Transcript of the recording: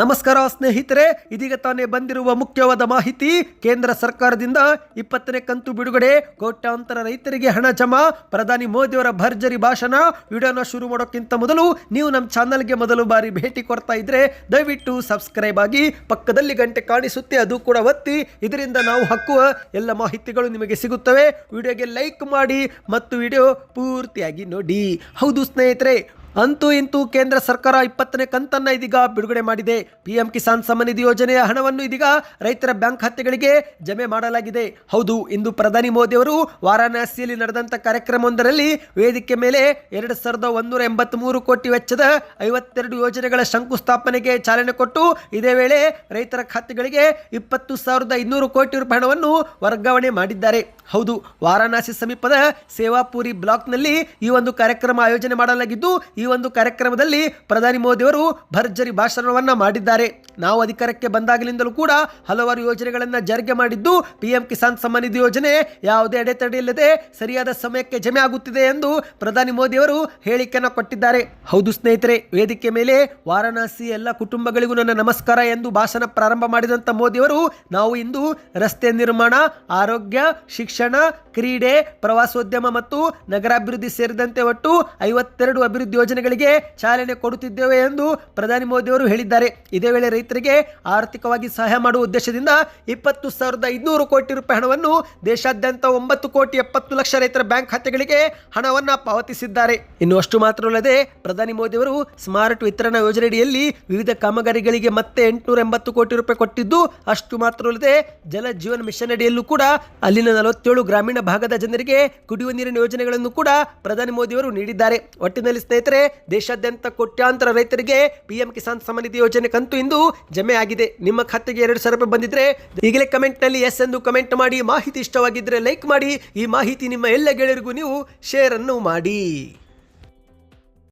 ನಮಸ್ಕಾರ ಸ್ನೇಹಿತರೆ, ಇದೀಗ ತಾನೇ ಬಂದಿರುವ ಮುಖ್ಯವಾದ ಮಾಹಿತಿ, ಕೇಂದ್ರ ಸರ್ಕಾರದಿಂದ ಇಪ್ಪತ್ತನೇ ಕಂತು ಬಿಡುಗಡೆ, ಕೋಟ್ಯಾಂತರ ರೈತರಿಗೆ ಹಣ ಜಮಾ, ಪ್ರಧಾನಿ ಮೋದಿಯವರ ಭರ್ಜರಿ ಭಾಷಣ, ವಿಡಿಯೋನ ಶುರು ಮಾಡೋಕ್ಕಿಂತ ಮೊದಲು ನೀವು ನಮ್ಮ ಚಾನಲ್ಗೆ ಮೊದಲು ಬಾರಿ ಭೇಟಿ ಕೊಡ್ತಾ ಇದ್ರೆ ದಯವಿಟ್ಟು ಸಬ್ಸ್ಕ್ರೈಬ್ ಆಗಿ, ಪಕ್ಕದಲ್ಲಿ ಗಂಟೆ ಕಾಣಿಸುತ್ತೆ, ಅದು ಕೂಡ ಒತ್ತಿ, ಇದರಿಂದ ನಾವು ಹಾಕುವ ಎಲ್ಲ ಮಾಹಿತಿಗಳು ನಿಮಗೆ ಸಿಗುತ್ತವೆ. ವಿಡಿಯೋಗೆ ಲೈಕ್ ಮಾಡಿ ಮತ್ತು ವಿಡಿಯೋ ಪೂರ್ತಿಯಾಗಿ ನೋಡಿ. ಹೌದು ಸ್ನೇಹಿತರೆ ಅಂತೂ ಇಂತೂ ಕೇಂದ್ರ ಸರ್ಕಾರ ಇಪ್ಪತ್ತನೇ ಕಂತನ್ನ ಇದೀಗ ಬಿಡುಗಡೆ ಮಾಡಿದೆ. ಪಿಎಂ ಕಿಸಾನ್ ಸಮ್ಮಾನ್ ನಿಧಿ ಯೋಜನೆಯ ಹಣವನ್ನು ಇದೀಗ ರೈತರ ಬ್ಯಾಂಕ್ ಖಾತೆಗಳಿಗೆ ಜಮೆ ಮಾಡಲಾಗಿದೆ. ಹೌದು, ಇಂದು ಪ್ರಧಾನಿ ಮೋದಿ ಅವರು ವಾರಾಣಸಿಯಲ್ಲಿ ನಡೆದಂತ ಕಾರ್ಯಕ್ರಮವೊಂದರಲ್ಲಿ ವೇದಿಕೆ ಮೇಲೆ ಎರಡು ಸಾವಿರದ ಒಂದೂರ ಎಂಬತ್ಮೂರು ಕೋಟಿ ವೆಚ್ಚದ ಐವತ್ತೆರಡು ಯೋಜನೆಗಳ ಶಂಕುಸ್ಥಾಪನೆಗೆ ಚಾಲನೆ ಕೊಟ್ಟು, ಇದೇ ವೇಳೆ ರೈತರ ಖಾತೆಗಳಿಗೆ ಇಪ್ಪತ್ತು ಸಾವಿರದ ಇನ್ನೂರು ಕೋಟಿ ರೂಪಾಯಿ ಹಣವನ್ನು ವರ್ಗಾವಣೆ ಮಾಡಿದ್ದಾರೆ. ಹೌದು, ವಾರಾಣಸಿ ಸಮೀಪದ ಸೇವಾಪುರಿ ಬ್ಲಾಕ್ನಲ್ಲಿ ಈ ಒಂದು ಕಾರ್ಯಕ್ರಮ ಆಯೋಜನೆ ಮಾಡಲಾಗಿದ್ದು ಒಂದು ಕಾರ್ಯಕ್ರಮದಲ್ಲಿ ಪ್ರಧಾನಿ ಮೋದಿಯವರು ಭರ್ಜರಿ ಭಾಷಣವನ್ನ ಮಾಡಿದ್ದಾರೆ. ನಾವು ಅಧಿಕಾರಕ್ಕೆ ಬಂದಾಗಲಿಂದಲೂ ಕೂಡ ಹಲವಾರು ಯೋಜನೆಗಳನ್ನು ಜಾರಿಗೆ ಮಾಡಿದ್ದು, ಪಿಎಂ ಕಿಸಾನ್ ಸಮ್ಮಾನ್ ನಿಧಿ ಯೋಜನೆ ಯಾವುದೇ ಅಡೆತಡೆಯಿಲ್ಲದೆ ಸರಿಯಾದ ಸಮಯಕ್ಕೆ ಜಮೆ ಆಗುತ್ತಿದೆ ಎಂದು ಪ್ರಧಾನಿ ಮೋದಿಯವರು ಹೇಳಿಕೆಯನ್ನು ಕೊಟ್ಟಿದ್ದಾರೆ. ಹೌದು ಸ್ನೇಹಿತರೆ, ವೇದಿಕೆ ಮೇಲೆ ವಾರಾಣಸಿ ಎಲ್ಲ ಕುಟುಂಬಗಳಿಗೂ ನನ್ನ ನಮಸ್ಕಾರ ಎಂದು ಭಾಷಣ ಪ್ರಾರಂಭ ಮಾಡಿದಂಥ ಮೋದಿಯವರು, ನಾವು ಇಂದು ರಸ್ತೆ ನಿರ್ಮಾಣ, ಆರೋಗ್ಯ, ಶಿಕ್ಷಣ, ಕ್ರೀಡೆ, ಪ್ರವಾಸೋದ್ಯಮ ಮತ್ತು ನಗರಾಭಿವೃದ್ಧಿ ಸೇರಿದಂತೆ ಒಟ್ಟು ಐವತ್ತೆರಡು ಅಭಿವೃದ್ಧಿ ಯೋಜನೆಗಳಿಗೆ ಚಾಲನೆ ಕೊಡುತ್ತಿದ್ದೇವೆ ಎಂದು ಪ್ರಧಾನಿ ಮೋದಿಯವರು ಹೇಳಿದ್ದಾರೆ. ಇದೇ ವೇಳೆ ರೈತರಿಗೆ ಆರ್ಥಿಕವಾಗಿ ಸಹಾಯ ಮಾಡುವ ಉದ್ದೇಶದಿಂದ ಇಪ್ಪತ್ತು ಸಾವಿರದ ಐದುನೂರು ಕೋಟಿ ರೂಪಾಯಿ ಹಣವನ್ನು ದೇಶಾದ್ಯಂತ ಒಂಬತ್ತು ಕೋಟಿ ಎಪ್ಪತ್ತು ಲಕ್ಷ ರೈತರ ಬ್ಯಾಂಕ್ ಖಾತೆಗಳಿಗೆ ಹಣವನ್ನು ಪಾವತಿಸಿದ್ದಾರೆ. ಇನ್ನು ಅಷ್ಟು ಮಾತ್ರವಲ್ಲದೆ ಪ್ರಧಾನಿ ಮೋದಿಯವರು ಸ್ಮಾರ್ಟ್ ವಿತರಣಾ ಯೋಜನೆಯಡಿಯಲ್ಲಿ ವಿವಿಧ ಕಾಮಗಾರಿಗಳಿಗೆ ಮತ್ತೆ ಎಂಟುನೂರ ಎಂಬತ್ತು ಕೋಟಿ ರೂಪಾಯಿ ಕೊಟ್ಟಿದ್ದು, ಅಷ್ಟು ಮಾತ್ರವಲ್ಲದೆ ಜಲ ಜೀವನ್ ಮಿಷನ್ ಅಡಿಯಲ್ಲೂ ಕೂಡ ಅಲ್ಲಿನ ನಲವತ್ತೇಳು ಗ್ರಾಮೀಣ ಭಾಗದ ಜನರಿಗೆ ಕುಡಿಯುವ ನೀರಿನ ಯೋಜನೆಗಳನ್ನು ಕೂಡ ಪ್ರಧಾನಿ ಮೋದಿಯವರು ನೀಡಿದ್ದಾರೆ. ಒಟ್ಟಿನಲ್ಲಿ ಸ್ನೇಹಿತರೆ ದೇಶಾದ್ಯಂತ ಕೋಟ್ಯಾಂತರ ರೈತರಿಗೆ ಪಿಎಂ ಕಿಸಾನ್ ಸಮ್ಮಾನ್ ನಿಧಿ ಯೋಜನೆ ಕಂತು ಇಂದು ಜಮೆ ಆಗಿದೆ. ನಿಮ್ಮ ಖಾತೆಗೆ ಎರಡು ಸಾವಿರ ರೂಪಾಯಿ ಬಂದಿದ್ರೆ ಈಗಲೇ ಕಮೆಂಟ್ನಲ್ಲಿ ಎಸ್ ಎಂದು ಕಮೆಂಟ್ ಮಾಡಿ, ಮಾಹಿತಿ ಇಷ್ಟವಾಗಿದ್ರೆ ಲೈಕ್ ಮಾಡಿ, ಈ ಮಾಹಿತಿ ನಿಮ್ಮ ಎಲ್ಲ ಗೆಳೆಯರಿಗೂ ನೀವು ಶೇರ್ ಅನ್ನು ಮಾಡಿ.